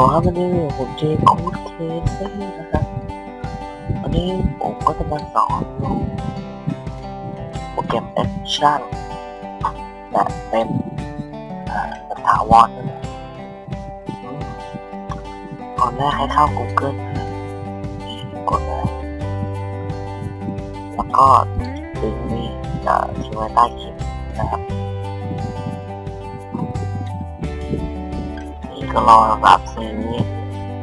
ก็ครับวันนี้ผมเจโค้ดเคสซี่นะครับวันนี้ผมก็จะมาสอนโปรแกรมแอคชั่นแต่เป็นอ่าเป็นถาวรนะก่อนแรกให้เข้า Google นะนี่กดเลยแล้วก็ลิงก์นี้จะทิ้งไว้ใต้คลิปนะครับ็รอแบบสีนี้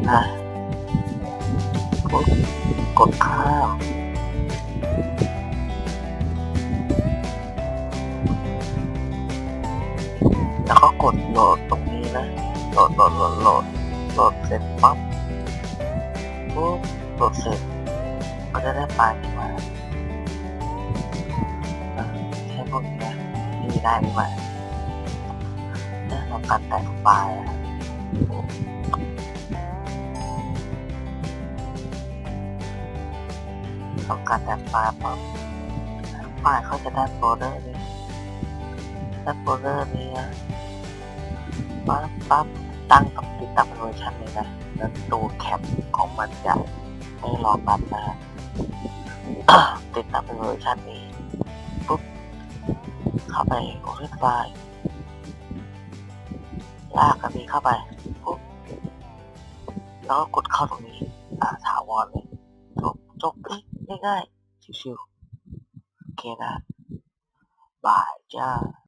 นะกดกดข้ามแล้วก็กดโหลดตรงนี้นะโหลดโหลดโหลดโหลดโหลดเสร็จปั๊บปุ๊บโหลดเสร็จก็จะได้ไฟล์นี้มาใช้พวกนี้นะที่ได้นี่มาได้ทำการแต่งไฟล์อะ ต้องการแต่ไฟล์ปั๊บไฟล์เขาจะได้โฟลเดอร์นี้ได้โฟลเดอร์นี้ปั๊บปั๊บตั้งกับติดตั้งเป็นเวอร์ชันเลยนะแล้วตัวแคปของมันจะให้รอแป๊บนะติดตั้งเป็นเวอร์ชันนี้ปุ๊บเข้าไปโอเ n นไฟ ลากอันนี้เข้าไปปุ๊บแล้วก็กดเข้าตรงนี้ อ่าถาวรเลยจบจบเลยง่ายๆชิวๆโอเคนะบายจ้า